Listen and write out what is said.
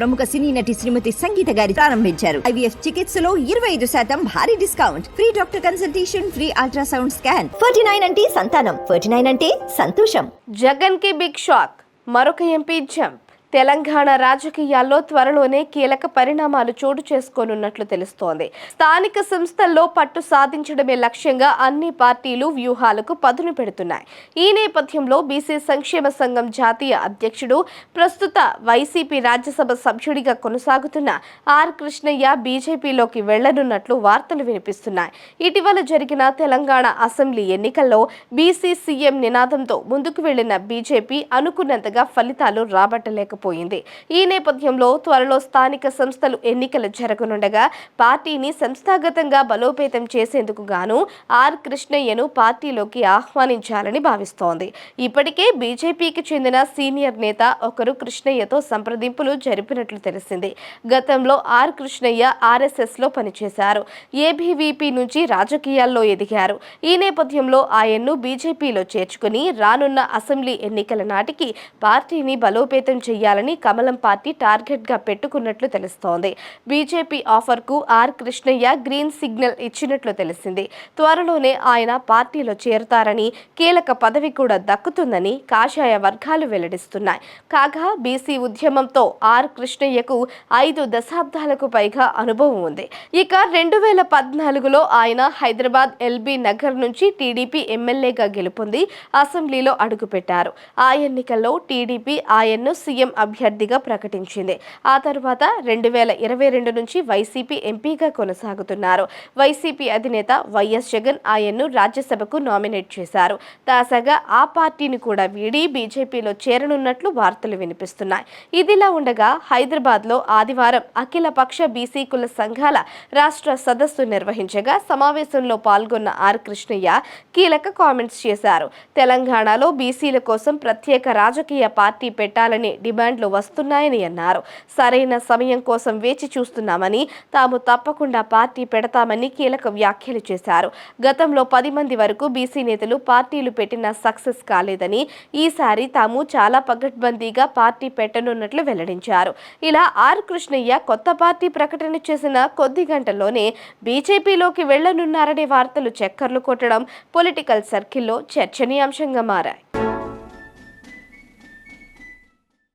ప్రముఖ సినీ నటి శ్రీమతి సంగీత గారి ప్రారంభించారు. ఐవీఎఫ్ చికిత్సలో ఇరవై ఐదు శాతం భారీ discount. Free doctor consultation free ultrasound scan. Forty nine అంటే సంతానం. ఫోర్టీ నైన్ అంటే సంతోషం. జగన్కి బిగ్ షాక్. మరొక ఎంపీ జంప్. తెలంగాణ రాజకీయాల్లో త్వరలోనే కీలక పరిణామాలు చోటు చేసుకోనున్నట్లు తెలుస్తోంది. స్థానిక సంస్థల్లో పట్టు సాధించడమే లక్ష్యంగా అన్ని పార్టీలు వ్యూహాలకు పదును పెడుతున్నాయి. ఈ నేపథ్యంలో బీసీ సంక్షేమ సంఘం జాతీయ అధ్యక్షుడు ప్రస్తుత వైసీపీ రాజ్యసభ సభ్యుడిగా కొనసాగుతున్న ఆర్ కృష్ణయ్య బీజేపీలోకి వెళ్ళనున్నట్లు వార్తలు వినిపిస్తున్నాయి. ఇటీవల జరిగిన తెలంగాణ అసెంబ్లీ ఎన్నికల్లో బీసీ సీఎం నినాదంతో ముందుకు వెళ్ళిన బీజేపీ అనుకున్నంతగా ఫలితాలు రాబట్టలేక రాబట్టలేకపోయింది ఈ నేపథ్యంలో త్వరలో స్థానిక సంస్థలు ఎన్నికలు జరగనుండగా పార్టీని సంస్థాగతంగా బలోపేతం చేసేందుకు గాను ఆర్ కృష్ణయ్యను పార్టీలోకి ఆహ్వానించాలని భావిస్తోంది. ఇప్పటికే బీజేపీకి చెందిన సీనియర్ నేత ఒకరు కృష్ణయ్యతో సంప్రదింపులు జరిపినట్లు తెలిసింది. గతంలో ఆర్ కృష్ణయ్య ఆర్ఎస్ఎస్లో పనిచేశారు. ఏబీవీపీ నుంచి రాజకీయాల్లో ఎదిగారు. ఈ నేపథ్యంలో ఆయన్ను బీజేపీలో చేర్చుకుని రానున్న అసెంబ్లీ ఎన్నికల నాటికి పార్టీని బలోపేతం చేయాలని కమలం పార్టీ టార్గెట్గా పెట్టుకున్నట్లు తెలుస్తోంది. బీజేపీ ఆఫర్కు ఆర్ కృష్ణయ్య గ్రీన్ సిగ్నల్ ఇచ్చినట్లు తెలిసింది. త్వరలోనే ఆయన పార్టీలో చేరుతారని కీలక పదవి కూడా దక్కుతుందని కాషాయ వర్గాలు వెల్లడిస్తున్నాయి. కాగా బీసీ ఉద్యమంతో ఆర్ కృష్ణయ్యకు ఐదు దశాబ్దాలకు పైగా అనుభవం ఉంది. ఇక రెండు వేల పద్నాలుగులో ఆయన హైదరాబాద్ ఎల్బీ నగర్ నుంచి టీడీపీ ఎమ్మెల్యేగా గెలుపొంది అసెంబ్లీలో అడుగుపెట్టారు. ఆ ఎన్నికల్లో టీడీపీ ఆయన్ను సీఎం అభ్యర్థిగా ప్రకటించింది. ఆ తర్వాత రెండు వేల ఇరవై రెండు నుంచి వైసీపీ ఎంపీగా కొనసాగుతున్నారు. వైసీపీ అధినేత వైఎస్ జగన్ ఆయన్ను రాజ్యసభకు నామినేట్ చేశారు. తాజాగా ఆ పార్టీని కూడా వీడి బీజేపీలో చేరనున్నట్లు వార్తలు వినిపిస్తున్నాయి. ఇదిలా ఉండగా హైదరాబాద్లో ఆదివారం అఖిలపక్ష బీసీ కుల సంఘాల రాష్ట్ర సదస్సు నిర్వహించగా సమావేశంలో పాల్గొన్న ఆర్ కృష్ణయ్య కీలక కామెంట్స్ చేశారు. తెలంగాణలో బీసీల కోసం ప్రత్యేక రాజకీయ పార్టీ పెట్టాలని డిమాండ్ డిమాండ్లు వస్తున్నాయని అన్నారు. సరైన సమయం కోసం వేచి చూస్తున్నామని తాము తప్పకుండా పార్టీ పెడతామని కీలక వ్యాఖ్యలు చేశారు. గతంలో పది మంది వరకు బీసీ నేతలు పార్టీలు పెట్టిన సక్సెస్ కాలేదని ఈసారి తాము చాలా పగడ్బందీగా పార్టీ పెట్టనున్నట్లు వెల్లడించారు. ఇలా ఆర్ కృష్ణయ్య కొత్త పార్టీ ప్రకటన చేసిన కొద్ది గంటల్లోనే బీజేపీలోకి వెళ్ళనున్నారనే వార్తలు చక్కర్లు కొట్టడం పొలిటికల్ సర్కిల్లో చర్చనీయాంశంగా మారాయి.